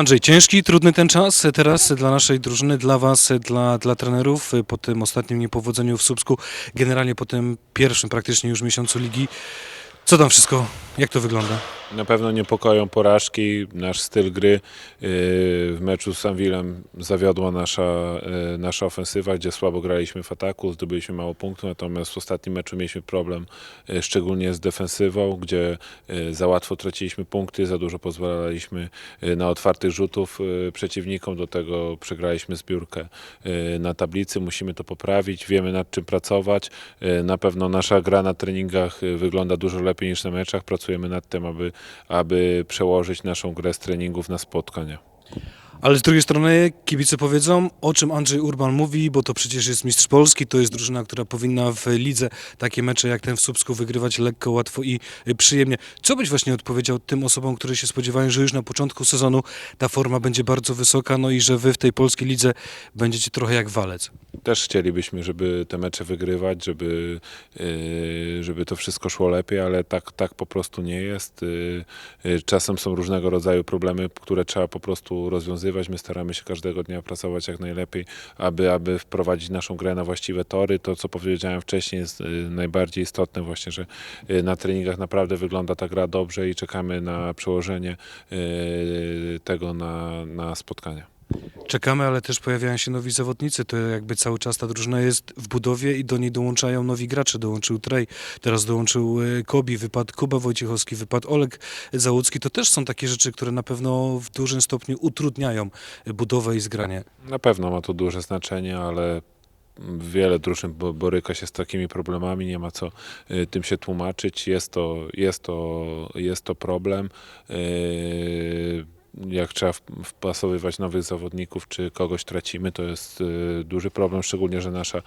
Andrzej, ciężki, trudny ten czas teraz dla naszej drużyny, dla Was, dla, dla trenerów po tym ostatnim niepowodzeniu w Słupsku, generalnie po tym pierwszym praktycznie już miesiącu ligi. Co tam wszystko, jak to wygląda? Na pewno niepokoją porażki, nasz styl gry. Yy, W meczu z Anwilem zawiodła nasza, yy, nasza ofensywa, gdzie słabo graliśmy w ataku, zdobyliśmy mało punktów, natomiast w ostatnim meczu mieliśmy problem, yy, szczególnie z defensywą, gdzie za łatwo traciliśmy punkty, za dużo pozwalaliśmy na otwartych rzutów przeciwnikom, do tego przegraliśmy zbiórkę na tablicy, musimy to poprawić, wiemy nad czym pracować. Na pewno nasza gra na treningach wygląda dużo lepiej niż na meczach, pracujemy nad tym, aby aby przełożyć naszą grę z treningów na spotkania. Ale z drugiej strony kibice powiedzą, o czym Andrzej Urban mówi, bo to przecież jest mistrz Polski, to jest drużyna, która powinna w lidze takie mecze jak ten w Słupsku wygrywać lekko, łatwo i przyjemnie. Co byś właśnie odpowiedział tym osobom, które się spodziewają, że już na początku sezonu ta forma będzie bardzo wysoka, no i że wy w tej polskiej lidze będziecie trochę jak walec? Też chcielibyśmy, żeby te mecze wygrywać, żeby, yy, żeby to wszystko szło lepiej, ale tak, tak po prostu nie jest. Yy, yy, Czasem są różnego rodzaju problemy, które trzeba po prostu rozwiązywać. My staramy się każdego dnia pracować jak najlepiej, aby, aby wprowadzić naszą grę na właściwe tory. To, co powiedziałem wcześniej, jest najbardziej istotne właśnie, że na treningach naprawdę wygląda ta gra dobrze i czekamy na przełożenie tego na, na spotkania. Czekamy, ale też pojawiają się nowi zawodnicy. To jakby cały czas ta drużyna jest w budowie i do niej dołączają nowi gracze. Dołączył Trej, teraz dołączył e, Kobi, wypadł Kuba Wojciechowski, wypadł Olek Załucki. To też są takie rzeczy, które na pewno w dużym stopniu utrudniają e, budowę i zgranie. Na pewno ma to duże znaczenie, ale wiele drużyn bo- boryka się z takimi problemami, nie ma co y, tym się tłumaczyć. Jest to, jest to, jest to problem. Y, Jak trzeba wpasowywać nowych zawodników, czy kogoś tracimy, to jest y, duży problem, szczególnie, że nasza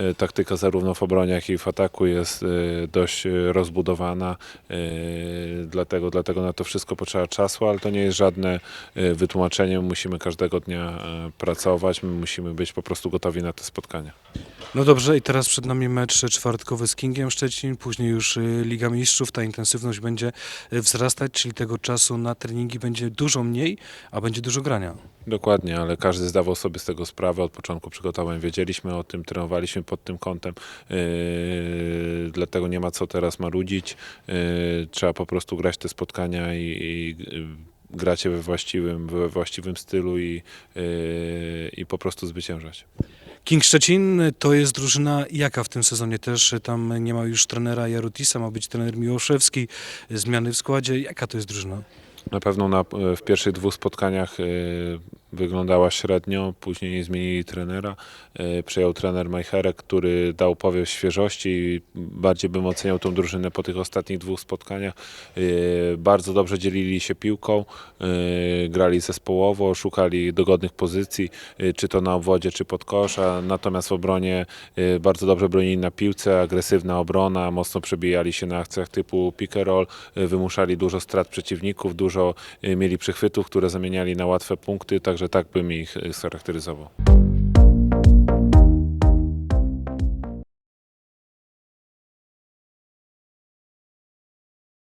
y, taktyka zarówno w obronie, jak i w ataku jest y, dość rozbudowana. Dlatego, dlatego na to wszystko potrzeba czasu, ale to nie jest żadne wytłumaczenie. Musimy każdego dnia pracować, my musimy być po prostu gotowi na te spotkania. No dobrze, i teraz przed nami mecz czwartkowy z Kingiem Szczecin, później już Liga Mistrzów. Ta intensywność będzie wzrastać, czyli tego czasu na treningi będzie dużo mniej, a będzie dużo grania. Dokładnie, ale każdy zdawał sobie z tego sprawę. Od początku przygotowań wiedzieliśmy o tym, trenowaliśmy pod tym kątem. Yy, dlatego nie ma co teraz marudzić. Yy, trzeba po prostu grać te spotkania i, i yy, grać je we właściwym, we właściwym stylu i, yy, i po prostu zwyciężać. King Szczecin to jest drużyna jaka w tym sezonie też? Tam nie ma już trenera Jarutisa, ma być trener Miłoszewski, zmiany w składzie. Jaka to jest drużyna? Na pewno na, w pierwszych dwóch spotkaniach e, wyglądała średnio, później zmienili trenera. E, Przejął trener Majcherek, który dał powiew świeżości i bardziej bym oceniał tą drużynę po tych ostatnich dwóch spotkaniach. E, Bardzo dobrze dzielili się piłką, e, grali zespołowo, szukali dogodnych pozycji, czy to na obwodzie, czy pod kosza. Natomiast w obronie bardzo dobrze bronili na piłce, agresywna obrona, mocno przebijali się na akcjach typu pick and roll, wymuszali dużo strat przeciwników, dużo mieli przechwytów, które zamieniali na łatwe punkty, także tak bym ich e, scharakteryzował.